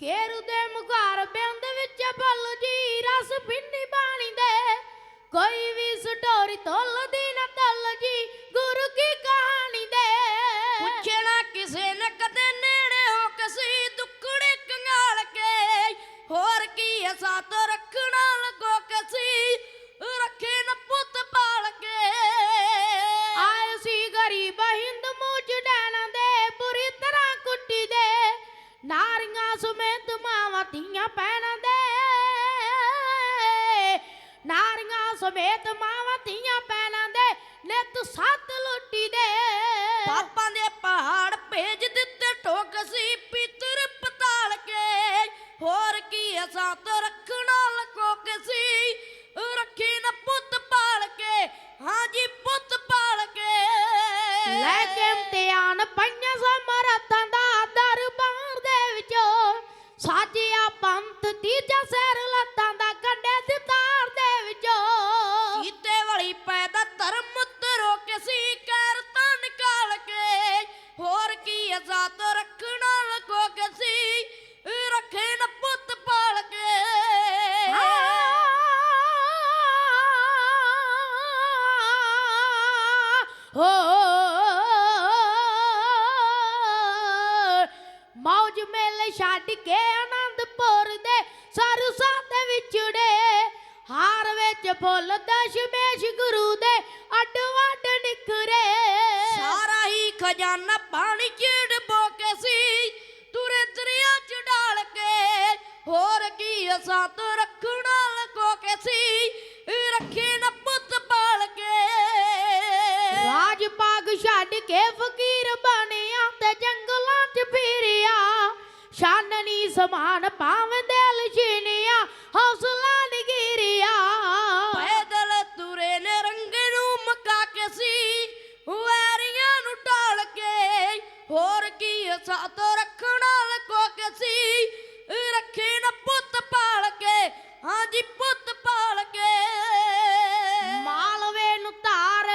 ਕੇਰੂ ਦੇ ਮੁਖਾਰ ਬਿੰਦ ਵਿੱਚ ਬਲ ਜੀ ਰਸ ਪਿੰਡੀ ਬਾਣੀ ਦੇ। ਕੋਈ ਵੀ ਸਟੋਰੀ ਤੋਲਦੀ ਨਾ ਸਮੇਤ ਮਾਵਾਂ ਧੀਆਂ ਪੈਣਾ ਦੇ। ਨਾਰੀਆਂ ਸਮੇਤ ਮਾਵਾਂ ਧੀਆਂ ਪੈਣਾ ਦੇ। ਨਿਤ ਸੱਤ ਲੁੱਟੀ ਦੇ। ਪਾਪਾਂ ਦੇ ਪਹਾੜ ਭੇਜ ਦਿੱਤੇ ਠੋਕ ਸੀ ਪਿੱਤਰ ਪਤਾਲ ਕੇ। ਹੋਰ ਕੀ ਅਸਾਂ ਤੋਂ ਰੱਖਣਾ ਲਗੋ ਕਸੀ ਰੱਖੇ ਨਾ ਪੁੱਤ ਪਾਲ ਕੇ ਹਾਂਜੀ ਪੁੱਤ ਪਾਲ ਕੇ। ਲੈ ਕੇ ਇਮਤਿਹਾਨ ਪਈਆਂ ਕੀ ਆਜ਼ਾਦ ਰੱਖਣਾ ਲਗੋ ਕਿਸੇ ਰੱਖੇ ਨਾ ਪੁੱਤ ਪਾਲ ਕੇ। ਹੋ, ਮੌਜ ਮੇਲੇ ਛੱਡ ਕੇ ਆਨੰਦਪੁਰ ਦੇ ਸਰਸਾ ਦੇ ਵਿਛੜੇ, ਹਾਰ ਵਿੱਚ ਫੁੱਲ ਦਸ਼ਮੇਸ਼ ਗੁਰੂ ਦੇ ਅੱਡ ਵੱਡ ਨਿਖਰੇ। ਸਾਰਾ ਹੀ ਖਜ਼ਾਨਾ ਪਾਣੀ ਚਿੜ ਤੋਂ ਰੱਖਣਾ ਲਗੋ ਕੇ ਸੀ? ਰੱਖੇ ਨਾ ਪੁੱਤ ਪਾਲ ਕੇ। ਰਾਜ ਪਾਗ ਛੱਡ ਕੇ ਫਕੀਰ ਬਣਿਆ ਤੇ ਜੰਗਲਾਂ 'ਚ ਫਿਰਿਆ। ਸ਼ਾਨਨੀ ਸਮਾਨ ਪਾਵੇਂ ਦਿਲ ਛਿਨਿਆ ਹੌਸਲਾ ਨਗੀਰਿਆ ਪੈਦਲ ਤੁਰੇ ਨੇ ਰੰਗੇ ਨੂੰ ਮਕਾ ਕੇ ਸੀ ਵੈਰੀਆਂ ਨੂੰ ਢਾਲ ਕੇ। ਹੋਰ ਕੀ ਤੋਂ ਰੱਖਣਾ ਲਗੋ ਕੇ ਸੀ? ਰੱਖੇ ਨਾ ਪਾਲ ਕੇ ਹਾਂਜੀ ਪੁੱਤ ਪਾਲ ਕੇ। ਮਾਲਵੇ ਨੂੰ ਧਾਰ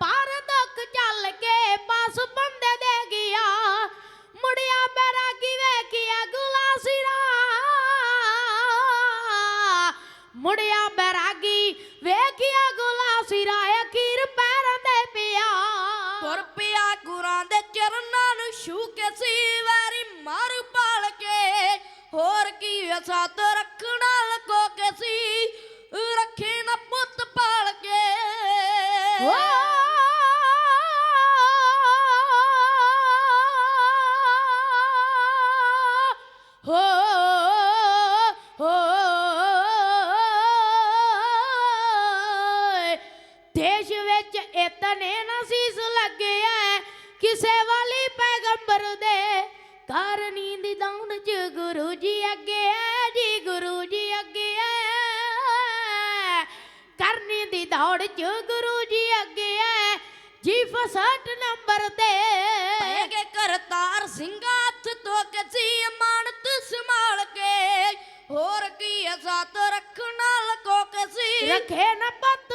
ਪਰ ਦੁੱਖ ਚੱਲ ਕੇ ਬਸ ਬੰਦੇ ਦੇ ਗਿਆ। ਮੁੜਿਆ ਬੈਰਾਗੀ ਵੇਖਿਆ ਗੁਲਾਸੀਰਾ। ਮੁੜਿਆ ਬੈਰਾਗੀ ਵੇਖਿਆ ਗੁਲਾਸੀਰਾ ਅਖੀਰ ਪੈਰਾਂ ਤੇ ਪਿਆ। ਤੁਰ ਪਿਆ ਗੁਰਾਂ ਦੇ ਚਰਨਾਂ ਨੂੰ ਛੂ ਕੇ ਸੀ ਵੈਰੀ ਮਾਰ ਕੀ ਅਸਾਂ ਤੋਂ ਰੱਖਣਾ ਲਗੋ ਕੇ ਸੀ? ਰੱਖੇ ਨਾ ਪੁੱਤ ਪਾਲ ਕੇ। ਹੋ ਹੋ ਦੇਸ਼ ਵਿੱਚ ਇਤਨੇ ਨਸੀਸ ਲੱਗਿਆ ਕਿਸੇ ਵਾਲੀ ਪੈਗੰਬਰ ਦੇ ਕਰਨੀ ਦੀ ਗੁਰੂ ਜੀ ਅੱਗੇ ਹੈ ਜੀ ਗੁਰੂ ਜੀ ਅੱਗੇ ਹੈ ਕਰਨੀ ਦੀ ਦੌੜ ਚ ਗੁਰੂ ਜੀ ਅੱਗੇ ਹੈ ਜੀ ਫਸਟ ਨੰਬਰ ਤੇ। ਪੈਗੇ ਕਰਤਾਰ ਸਿੰਘਾਂ ਹੱਥ ਤੋਂ ਕਸੀ ਅਮਾਨਤ ਸੰਭਾਲ ਕੇ। ਹੋਰ ਕੀ ਅਸਾਂ ਤੋਂ ਰੱਖਣਾ ਲਗੋ ਕਸੀ ਰੱਖੇ ਨਾ ਪੱਤ